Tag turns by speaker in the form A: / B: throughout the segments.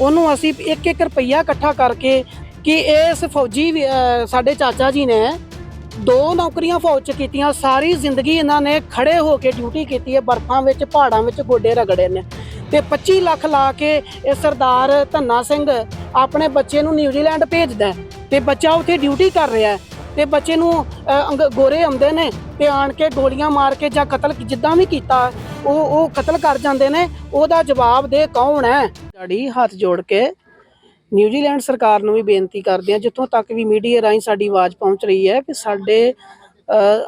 A: ਉਹਨੂੰ ਅਸੀਂ ਇੱਕ ਇੱਕ ਰੁਪਈਆ ਇਕੱਠਾ ਕਰਕੇ ਕਿ ਇਸ ਫੌਜੀ ਵੀ- ਸਾਡੇ ਚਾਚਾ ਜੀ ਨੇ ਦੋ ਨੌਕਰੀਆਂ ਫੌਜ ਚ ਕੀਤੀਆਂ, ਸਾਰੀ ਜ਼ਿੰਦਗੀ ਇਹਨਾਂ ਨੇ ਖੜੇ ਹੋ ਕੇ ਡਿਊਟੀ ਕੀਤੀ ਹੈ, ਬਰਫਾਂ ਵਿੱਚ, ਪਹਾੜਾਂ ਵਿੱਚ ਗੋਡੇ ਰਗੜੇ ਨੇ। ਤੇ 25 ਲੱਖ ਲਾ ਕੇ ਇਹ ਸਰਦਾਰ ਧੰਨਾ ਸਿੰਘ ਆਪਣੇ ਬੱਚੇ ਨੂੰ ਨਿਊਜ਼ੀਲੈਂਡ ਭੇਜਦਾ ਹੈ ਤੇ ਬੱਚਾ ਉੱਥੇ ਡਿਊਟੀ ਕਰ ਰਿਹਾ ਹੈ ਤੇ ਬੱਚੇ ਨੂੰ ਗੋਰੇ ਆਉਂਦੇ ਨੇ ਤੇ ਆਣ ਕੇ ਗੋਲੀਆਂ ਮਾਰ ਕੇ ਜਾਂ ਕਤਲ ਜਿੱਦਾਂ ਵੀ ਕੀਤਾ, ਉਹ ਉਹ ਕਤਲ ਕਰ ਜਾਂਦੇ ਨੇ, ਉਹਦਾ ਜਵਾਬ ਦੇ ਕੌਣ ਹੈ? ਗਾੜੀ ਹੱਥ ਜੋੜ ਕੇ ਨਿਊਜ਼ੀਲੈਂਡ ਸਰਕਾਰ ਨੂੰ ਵੀ ਬੇਨਤੀ ਕਰਦੇ ਆ ਜਿੱਥੋਂ ਤੱਕ ਵੀ ਮੀਡੀਆ ਰਾਹੀਂ ਸਾਡੀ ਆਵਾਜ਼ ਪਹੁੰਚ ਰਹੀ ਹੈ ਕਿ ਸਾਡੇ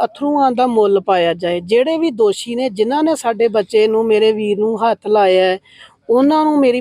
A: ਅਥਰੂਆਂ ਦਾ ਮੁੱਲ ਪਾਇਆ ਜਾਏ। ਜਿਹੜੇ ਵੀ ਦੋਸ਼ੀ ਨੇ, ਜਿਨ੍ਹਾਂ ਨੇ ਸਾਡੇ ਬੱਚੇ ਨੂੰ, ਮੇਰੇ ਵੀਰ ਨੂੰ ਹੱਥ ਲਾਇਆ ਉਹਨਾਂ ਨੂੰ ਮੇਰੀ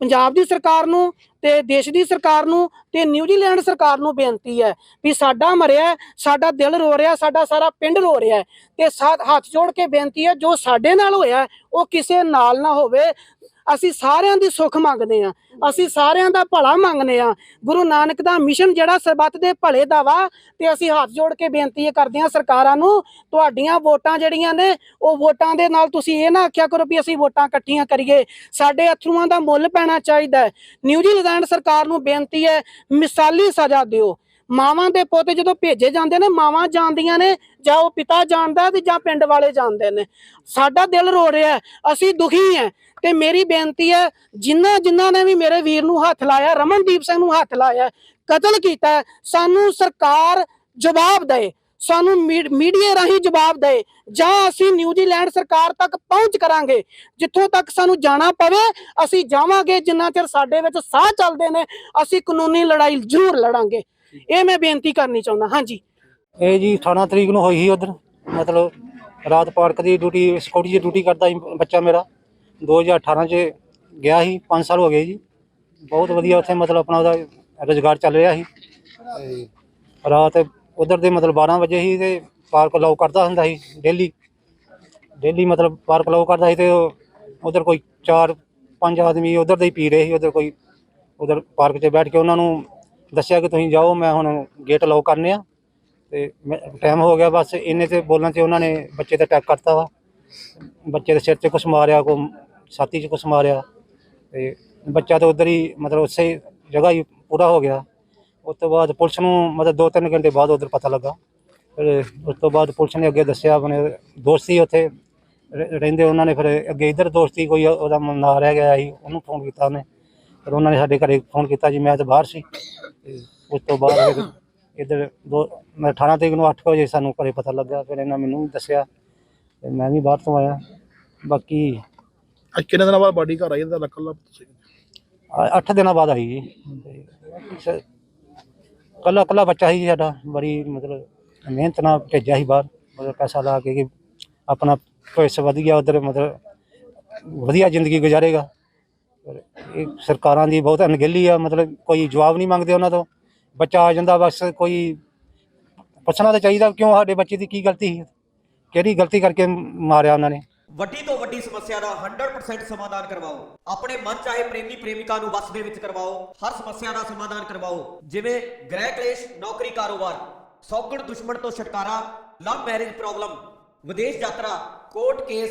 A: ਪੰਜਾਬ ਦੀ ਸਰਕਾਰ ਨੂੰ ਤੇ ਦੇਸ਼ ਦੀ ਸਰਕਾਰ ਨੂੰ ਤੇ ਨਿਊਜ਼ੀਲੈਂਡ ਸਰਕਾਰ ਨੂੰ ਬੇਨਤੀ ਹੈ ਵੀ ਸਾਡਾ ਮਰਿਆ ਸਾਡਾ ਦਿਲ ਰੋ ਰਿਹਾ, ਸਾਡਾ ਸਾਰਾ ਪਿੰਡ ਰੋ ਰਿਹਾ ਤੇ ਸਾਥ ਹੱਥ ਜੋੜ ਕੇ ਬੇਨਤੀ ਹੈ ਜੋ ਸਾਡੇ ਨਾਲ ਹੋਇਆ ਉਹ ਕਿਸੇ ਨਾਲ ਨਾ ਹੋਵੇ ਅਸੀਂ ਸਾਰਿਆਂ ਦੀ ਸੁੱਖ ਮੰਗਦੇ ਆ ਅਸੀਂ ਸਾਰਿਆਂ ਦਾ ਭਲਾ ਮੰਗਦੇ ਆ ਗੁਰੂ ਨਾਨਕ ਦਾ ਮਿਸ਼ਨ ਜਿਹੜਾ ਸਰਬੱਤ ਦੇ ਭਲੇ ਦਾ ਵਾ, ਤੇ ਅਸੀਂ ਹੱਥ ਜੋੜ ਕੇ ਬੇਨਤੀ ਕਰਦੇ ਆ ਸਰਕਾਰਾਂ ਨੂੰ, ਤੁਹਾਡੀਆਂ ਵੋਟਾਂ ਜਿਹੜੀਆਂ ਨੇ, ਉਹ ਵੋਟਾਂ ਦੇ ਨਾਲ ਤੁਸੀਂ ਇਹ ਨਾ ਆਖਿਆ ਕਰੋ ਵੀ ਅਸੀਂ ਵੋਟਾਂ ਇਕੱਠੀਆਂ ਕਰੀਏ। ਸਾਡੇ ਅਥਰੂਆਂ ਦਾ ਮੁੱਲ ਪੈਣਾ ਚਾਹੀਦਾ ਨਿਊਜ਼ੀਲੈਂਡ ਸਰਕਾਰ ਨੂੰ ਬੇਨਤੀ ਹੈ, ਮਿਸਾਲੀ ਸਜ਼ਾ ਦਿਓ। ਮਾਵਾਂ ਦੇ ਪੋਤੇ ਜਦੋਂ ਭੇਜੇ ਜਾਂਦੇ ਨੇ, ਮਾਵਾਂ ਜਾਣਦੀਆਂ ਨੇ, ਜਾਂ ਉਹ ਪਿਤਾ ਜਾਣਦਾ ਤੇ ਜਾਂ ਪਿੰਡ ਵਾਲੇ ਜਾਣਦੇ ਨੇ। ਸਾਡਾ ਦਿਲ ਰੋ ਰਿਹਾ ਅਸੀਂ ਦੁਖੀ ਹਾਂ। ਤੇ ਮੇਰੀ ਬੇਨਤੀ ਹੈ ਜਿਨ੍ਹਾਂ ਜਿਨ੍ਹਾਂ ਨੇ ਵੀ ਮੇਰੇ ਵੀਰ ਨੂੰ ਹੱਥ ਲਾਇਆ, ਰਮਨਦੀਪ ਸਿੰਘ ਨੂੰ ਹੱਥ ਲਾਇਆ, ਕਤਲ ਕੀਤਾ, ਸਾਨੂੰ ਸਰਕਾਰ ਜਵਾਬ ਦੇਏ, ਸਾਨੂੰ ਮੀ- ਮੀਡੀਆ ਰਾਹੀਂ ਜਵਾਬ ਦੇਏ, ਜਾਂ ਅਸੀਂ ਨਿਊਜ਼ੀਲੈਂਡ ਸਰਕਾਰ ਤੱਕ ਪਹੁੰਚ ਕਰਾਂਗੇ, ਜਿੱਥੋਂ ਤੱਕ ਸਾਨੂੰ ਜਾਣਾ ਪਵੇ, ਅਸੀਂ ਜਾਵਾਂਗੇ, ਜਿੰਨਾ ਚਿਰ ਸਾਡੇ ਵਿੱਚ ਸਾਹ ਚੱਲਦੇ ਨੇ, ਅਸੀਂ ਕਾਨੂੰਨੀ ਲੜਾਈ ਜ਼ਰੂਰ ਲੜਾਂਗੇ। ਇਹ ਮੈਂ ਬੇਨਤੀ ਕਰਨੀ ਚਾਹੁੰਦਾ, ਹਾਂਜੀ।
B: ਇਹ ਜੀ 18 ਤਰੀਕ ਨੂੰ ਹੋਈ ਸੀ ਉਧਰ, ਮਤਲਬ ਰਾਤ ਪਾਰਕ ਦੀ ਡਿਊਟੀ ਸਿਕਿਉਰਿਟੀ ਦੀ ਡਿਊਟੀ ਕਰਦਾ ਸੀ ਬੱਚਾ ਮੇਰਾ 2018 ਚ ਗਿਆ ਸੀ 5 ਸਾਲ ਹੋ ਗਏ ਜੀ। ਬਹੁਤ ਵਧੀਆ ਉੱਥੇ ਮਤਲਬ ਆਪਣਾ ਉਹਦਾ ਰੁਜ਼ਗਾਰ ਚੱਲ ਰਿਹਾ ਸੀ। ਤੇ ਰਾਤ ਉਧਰ ਦੇ ਮਤਲਬ 12 ਵਜੇ ਹੀ ਤੇ ਪਾਰਕ ਲਾਉ ਕਰਦਾ ਹੁੰਦਾ ਸੀ ਡੇਲੀ ਡੇਲੀ ਮਤਲਬ ਪਾਰਕ ਲਾਉ ਕਰਦਾ ਸੀ ਤੇ ਉਧਰ ਕੋਈ 4 5 ਆਦਮੀ ਉਧਰ ਦੇ ਹੀ ਪੀ ਰਹੇ ਸੀ, ਉਧਰ ਕੋਈ, ਉਧਰ ਪਾਰਕ 'ਚ ਬੈਠ ਕੇ ਉਹਨਾਂ ਨੂੰ ਦੱਸਿਆ ਕਿ ਤੁਸੀਂ ਜਾਓ, ਮੈਂ ਹੁਣ ਗੇਟ ਲਾਉ ਕਰਨੇ ਆ। ਤੇ ਟਾਈਮ ਹੋ ਗਿਆ ਬਸ, ਇੰਨੇ ਤੇ ਬੋਲਣ ਤੇ ਉਹਨਾਂ ਨੇ ਬੱਚੇ ਤੇ ਅਟੈਕ ਕਰਤਾ ਵਾ। ਬੱਚੇ ਦੇ ਸਿਰ 'ਚ ਕੁਛ ਮਾਰਿਆ ਕੋ ਛਾਤੀ 'ਚ ਕੁਛ ਮਾਰਿਆ। ਤੇ ਬੱਚਾ ਤਾਂ ਉਧਰ ਹੀ, ਮਤਲਬ ਉਸੇ ਜਗ੍ਹਾ ਹੀ ਪੂਰਾ ਹੋ ਗਿਆ। ਉਸ ਤੋਂ ਬਾਅਦ ਪੁਲਿਸ ਨੂੰ ਮਤਲਬ 2-3 ਘੰਟੇ ਬਾਅਦ ਉਧਰ ਪਤਾ ਲੱਗਾ। ਫਿਰ ਉਸ ਤੋਂ ਬਾਅਦ ਪੁਲਿਸ ਨੇ ਅੱਗੇ ਦੱਸਿਆ, ਆਪਣੇ ਦੋਸਤੀ ਉੱਥੇ ਰਹਿੰਦੇ, ਉਹਨਾਂ ਨੇ ਫਿਰ ਅੱਗੇ ਇਧਰ ਦੋਸਤੀ ਕੋਈ ਉਹਦਾ ਨਾਂ ਰਹਿ ਗਿਆ ਸੀ, ਉਹਨੂੰ ਫੋਨ ਕੀਤਾ ਉਹਨੇ। ਫਿਰ ਉਹਨਾਂ ਨੇ ਸਾਡੇ ਘਰੇ ਫੋਨ ਕੀਤਾ ਜੀ ਮੈਂ ਤਾਂ ਬਾਹਰ ਸੀ। ਤੇ ਉਸ ਤੋਂ ਬਾਅਦ ਫਿਰ ਇੱਧਰ ਦੋ ਮੈਂ 18 ਤਰੀਕ ਨੂੰ 8 ਵਜੇ ਸਾਨੂੰ ਘਰੇ ਪਤਾ ਲੱਗਾ ਫਿਰ ਇਹਨਾਂ ਮੈਨੂੰ ਵੀ ਦੱਸਿਆ ਤੇ ਮੈਂ ਵੀ ਬਾਹਰ ਤੋਂ ਆਇਆ। ਬਾਕੀ
C: ਅੱਜ ਕਿੰਨੇ ਦਿਨਾਂ ਬਾਅਦ ਬਾਡੀ ਘਰ ਆਈ ਇਹਦਾ ਕੱਲਾ ਤੁਸੀਂ
B: 8 ਦਿਨਾਂ ਬਾਅਦ ਆਈ ਜੀ। ਕੱਲਾ ਕੱਲਾ ਬੱਚਾ ਸੀ ਸਾਡਾ। ਬੜੀ ਮਤਲਬ ਮਿਹਨਤ ਨਾਲ ਭੇਜਿਆ ਸੀ ਬਾਹਰ। ਮਤਲਬ ਪੈਸਾ ਲਾ ਕੇ ਕਿ ਆਪਣਾ ਭਵਿੱਖ ਵਧ ਗਿਆ ਉਧਰ ਮਤਲਬ ਵਧੀਆ ਜ਼ਿੰਦਗੀ ਗੁਜ਼ਾਰੇਗਾ। ਪਰ ਇਹ ਸਰਕਾਰਾਂ ਦੀ ਬਹੁਤ ਅਣਗਹਿਲੀ ਆ, ਮਤਲਬ ਕੋਈ ਜਵਾਬ ਨਹੀਂ ਮੰਗਦੇ ਉਹਨਾਂ ਤੋਂ। ਬੱਚਾ ਆ ਜਾਂਦਾ, ਬਸ ਕੋਈ ਪੁੱਛਣਾ ਤਾਂ ਚਾਹੀਦਾ, ਕਿਉਂ ਸਾਡੇ ਬੱਚੇ ਦੀ ਕੀ ਗਲਤੀ ਸੀ? ਕਿਹੜੀ ਗਲਤੀ ਕਰਕੇ ਮਾਰਿਆ ਉਹਨਾਂ ਨੇ?
D: ਵੱਡੀ ਤੋਂ ਵੱਡੀ ਸਮੱਸਿਆ ਦਾ 100% ਸਮਾਧਾਨ ਕਰਵਾਓ। ਆਪਣੇ ਮਨ ਚਾਹੇ ਪ੍ਰੇਮੀ ਪ੍ਰੇਮਿਕਾ ਨੂੰ ਵਸ ਦੇ ਵਿੱਚ ਕਰਵਾਓ, ਹਰ ਸਮੱਸਿਆ ਦਾ ਸਮਾਧਾਨ ਕਰਵਾਓ। ਜਿਵੇਂ ਗ੍ਰਹਿ ਕਲੇਸ਼, ਨੌਕਰੀ ਕਾਰੋਬਾਰ, ਸੌਗਣ ਦੁਸ਼ਮਣ ਤੋਂ ਛੁਟਕਾਰਾ, ਲਵ ਮੈਰਿਜ ਪ੍ਰੋਬਲਮ, ਵਿਦੇਸ਼ ਯਾਤਰਾ, ਕੋਰਟ ਕੇਸ